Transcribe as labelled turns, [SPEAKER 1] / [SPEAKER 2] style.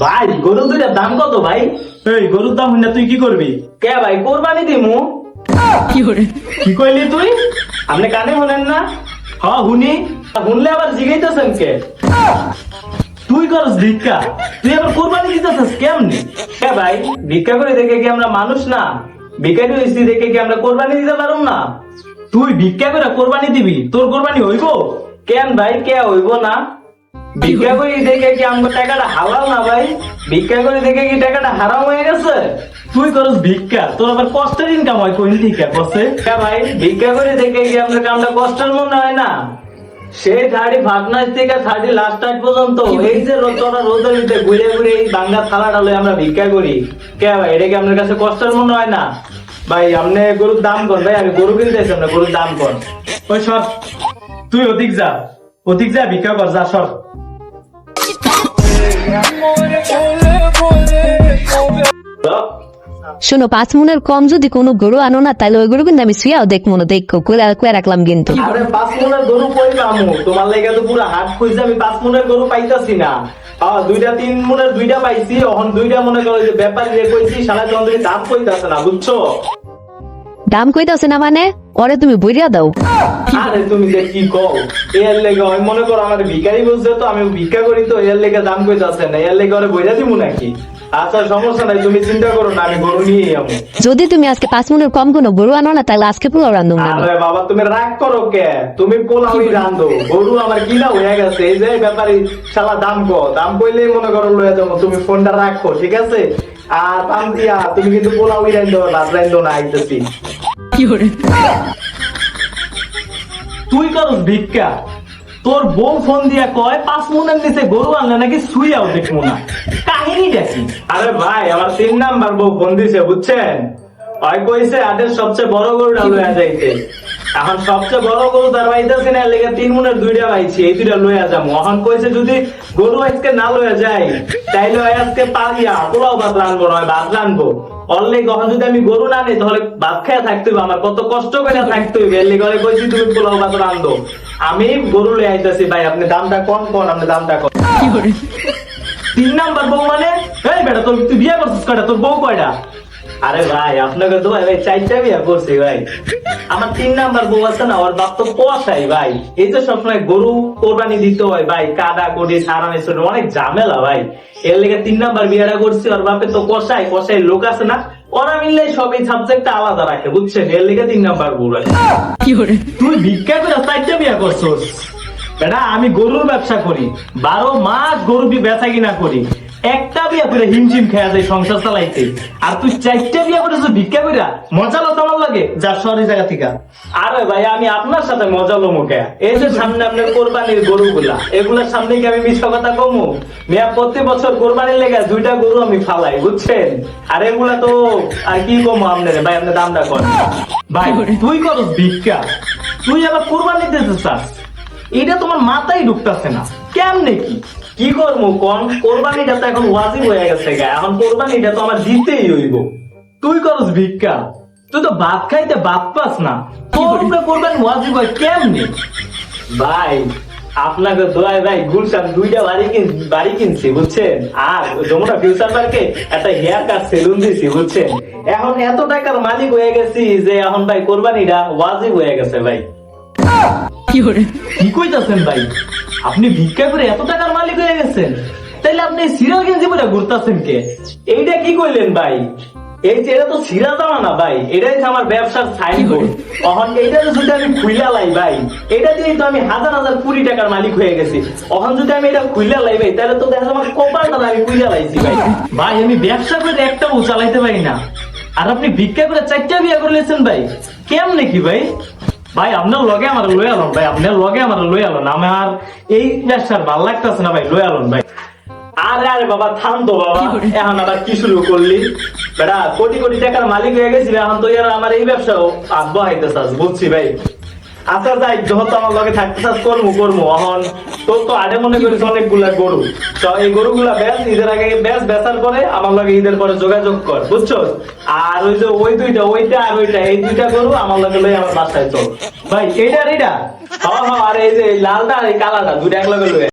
[SPEAKER 1] ভাই গরু দুইটার দাম কত ভাই?
[SPEAKER 2] এই গরুর দাম হইনা তুই কি করবি?
[SPEAKER 1] কে ভাই কোরবানি দিমু?
[SPEAKER 2] কি করে? কি কইলি তুই?
[SPEAKER 1] আপনি কানে শুনেন না?
[SPEAKER 2] হ হুনি
[SPEAKER 1] শুনলে আবার জিগাইতেছেন কে?
[SPEAKER 2] তুই করস ভিক্ষা। তুই আবার কোরবানি দিতেছিস কেমনি?
[SPEAKER 1] কে ভাই ভিক্ষা করে দেখে কি আমরা মানুষ না? ভিক্ষারি হয়েছি দেখে কি আমরা কোরবানি দিতে পারব না?
[SPEAKER 2] তুই ভিক্ষা করে কোরবানি দিবি তোর কোরবানি হইব?
[SPEAKER 1] কেন ভাই কে হইব না? ভিক্ষা করে দেখে কি আমার টাকাটা হালাল না ভাই? ভিক্ষা করে দেখে কি টাকাটা হারাম হয়ে গেছে?
[SPEAKER 2] তুই করস ভিক্ষা তোর আবার কষ্টের ইনকাম হয় কইলি ঠিক আছে
[SPEAKER 1] কে ভাই ভিক্ষা করে দেখে কি আমরা কামটা কষ্টের মনে হয় না? সেই থার্টি ফার্স্ট থেকে থার্টি লাস্ট নাইট পর্যন্ত এই যে রোদ তোরা রোদের ভিতরে ঘুরে ঘুরে এই বাঙ্গা থালাটা লয়ে আমরা ভিক্ষা করি। কে ভাই এটা কি আপনার কাছে কষ্টের মনে হয় না? ভাই আপনি গরুর দাম কর ভাই আমি গরু কিনতে গরুর দাম কর
[SPEAKER 2] ওই সর তুই অধিক যা। অধিক যা ভিক্ষা কর যা সর
[SPEAKER 3] শোনো পাঁচ মনের কম যদি কোনো গরু আনো না তাহলে ওই গরু কিন্তু আমি শুয়াও দেখব না দেখো করে রাখলাম কিন্তু।
[SPEAKER 1] আরে পাঁচ মনের গরু কই পামু? তোমার লেগে তো পুরো হাট আমি পাঁচ মনের গরু পাইতাছি না। দুইটা তিন মনের দুইটা পাইছি এখন দুইটা মনে করো যে ব্যাপারী কইছি সারা চন্দ্রের দাম কইতাছে না বুঝছ?
[SPEAKER 3] দাম কইতাছে না মানে? ওরে তুমি বইরিয়া দাও।
[SPEAKER 1] আরে তুমি যে কি কও? এর লেগে আমি মনে করো আমার ভিখারি বুঝছে তো আমি ভিক্ষা করি তো এর লেগে দাম কইতাছে না? এর লেগে ওরে বইরা দিমু নাকি? আচ্ছা সমস্যা নাই তুমি চিন্তা করো না আমি গরু নিয়ে যাব।
[SPEAKER 3] যদি তুমি আজকে পাঁচ মনের কম কোনো গরু আনো না তাহলে আজকে পুরো রান্ধুম না।
[SPEAKER 1] আরে বাবা তুমি রাগ করো কে? তুমি পোলাওই রান্ধো। গরু আমার কিনা হয়ে গেছে এই যে ব্যাপারে শালা দাম কো দাম কইলেই মনে করো লয়ে যাব তুমি ফোনটা রাখো ঠিক আছে? আর দিয়া তুমি কিন্তু পোলাওই রান্ধো ভাত রান্ধো না আইতেছি।
[SPEAKER 2] তুই করস ভিক্ষা? তোর বউ ফোন দিয়া কয় পাঁচ মনের নিচে গরু আনলে নাকি দেখব না কাহিনী দেখি।
[SPEAKER 1] আরে ভাই আমার তিন নাম্বার বউ ফোন দিছে বুঝছেন? ওই কইছে আদের সবচেয়ে বড় গরুটা লইয়া যাইতে। এখন সবচেয়ে বড় গরু তার পাইতেছি না লেগে তিন মনের দুইটা পাইছি এই দুইটা লইয়া যাব এখন কইছে যদি গরু আজকে না লইয়া যাই তাইলে আজকে পালিয়া পোলাও ভাত রানবো নয় ভাত রানবো অলরেডি গহন যদি আমি গরু না নেই তাহলে ভাত খেয়ে থাকতে হবে আমার। কত কষ্ট করে থাকতে হবে এর লেগে কইছি তুমি পোলাও ভাত রান্ধো আমি গরু লইয়া আইতাছি ভাই আপনি দামটা কম কম আপনি দামটা কম।
[SPEAKER 2] তিন নাম্বার বউ মানে এই বেটা তোর তুই বিয়ে করছিস কয়টা? তোর বউ কয়টা?
[SPEAKER 1] আরে ভাই আপনাকে তো ভাই চারটা বিয়া করছি ভাই। আমার তিন নাম্বার বউ আছে না ওর বাপ তো পোয়াশাই ভাই। এই তো সবসময় গরু কোরবানি দিতে হয় ভাই কাদা করি সারানি ছোট অনেক ঝামেলা ভাই। এর লেগে তিন নাম্বার বিয়াটা করছি ওর বাপে তো কষাই কষাই লোক আছে না। ওরা মিললে সবই সাবজেক্টটা আলাদা রাখে বুঝছেন? এর লেগে তিন নাম্বার বউ রাখে
[SPEAKER 2] তুই ভিক্ষা করে চারটা বিয়ে করছস? বেটা আমি গরুর ব্যবসা করি বারো মাস গরু বেচা কিনা করি। একটা বিয়ে করে হিমশিম খেয়া যায়, সংসার চালাইতে। আর তুই চারটা বিয়ে করেছ ভিক্ষা করে মজা লো তোমার লাগে, যা সরি জায়গা থেকে।
[SPEAKER 1] আরে ভাই, আমি আপনার সাথে মজা লো মুখে। এই যে সামনে আপনার কোরবানির গরুগুলা, এগুলার সামনে কি আমি মিথ্যা কথা কমু? মেয়া, প্রতি বছর কোরবানির লেগে দুইটা গরু আমি ফালাই, বুঝছেন? আর এগুলা তো, আর কি কমু আপনার? ভাই আপনার দামটা কর
[SPEAKER 2] ভাই, তুই কর ভিক্ষা। তুই আবার কোরবানি দিতে চাস। এটা তোমার মাথায় ঢুকতেছে না। কেমনে কি?
[SPEAKER 1] কি করব কোন? কোরবানিটা তো এখন ওয়াজিব হয়ে গেছে গা। এখন কোরবানিটা তো আমার দিতেই হইব।
[SPEAKER 2] তুই করস ভিক্ষা। তুই তো ভাত খাইতে ভাত পাস না। তোর উপরে কোরবানি ওয়াজিব হয় কেমনে?
[SPEAKER 1] ভাই আপনাকে দোয়াই ভাই গুলশান দুইটা বাড়ি কিন বাড়ি কিনছি বুঝছেন? আর যমুনা ফিউচার পার্কে একটা হেয়ার কাট সেলুন দিছি বুঝছেন? এখন এত টাকার মালিক হয়ে গেছি যে এখন ভাই কোরবানিটা ওয়াজিব হয়ে গেছে ভাই।
[SPEAKER 2] কি কইতাছেন ভাই? আপনি ভিক্ষা করে এত টাকার মালিক হয়ে গেছেন? তাইলে আপনি সিরিয়াল গেঞ্জি পরে ঘুরতাছেন কে?
[SPEAKER 1] এইটা কি কইলেন ভাই? এই যে এটা তো সিরা জামা না ভাই, এটাই তো আমার ব্যবসার সাইনবোর্ড অহন, এইটা যদি আমি খুইলা লাই ভাই এটা দিয়েই তো আমি হাজার হাজার কোটি টাকার মালিক হয়ে গেছি। অহন, যদি আমি এটা খুইলা লাই ভাই তাহলে তো দেখা আমার কপালটা আমি খুইলা লাইছি ভাই।
[SPEAKER 2] ভাই, আমি ব্যবসা করে একটা বউ চালাইতে পারি না। আর আপনি ভিক্ষা করে চারটা বিয়ে করে লেছেন ভাই। কেমনে কি ভাই? ভাই আপনার লগে আমার লই আলন ভাই আপনার লগে আমার লই আলন আমার এই ব্যবসার ভালো লাগতেছে না ভাই লই আলন ভাই।
[SPEAKER 1] আরে আরে বাবা থাম তো বাবা। এখন আবার কি শুরু করলি? বেটা কোটি কোটি টাকার মালিক হয়ে গেছি এখন তো আমার এই ব্যবসা আসব হাইতে চাস বুঝছি ভাই। আচ্ছা যাই, যেহেতু আমার লগে থাকতে চাস করব করব এখন তোর তো আগে মনে করিস অনেকগুলা গরু। তো এই গরুগুলা ব্যাস ঈদের আগে ব্যাস বেচার পরে আমার লগে ঈদের পরে যোগাযোগ কর বুঝছ আর ওই যে, ওই দুইটা, ওইটা আর ওইটা, এই দুইটা গরু আমার লগে লই আমার বাসায় চল।
[SPEAKER 2] ভাই, এইটা আর এইটা?
[SPEAKER 1] হ্যাঁ হ্যাঁ আর এই যে লালটা আর এই কালাটা, দুইটা এক লগে লই।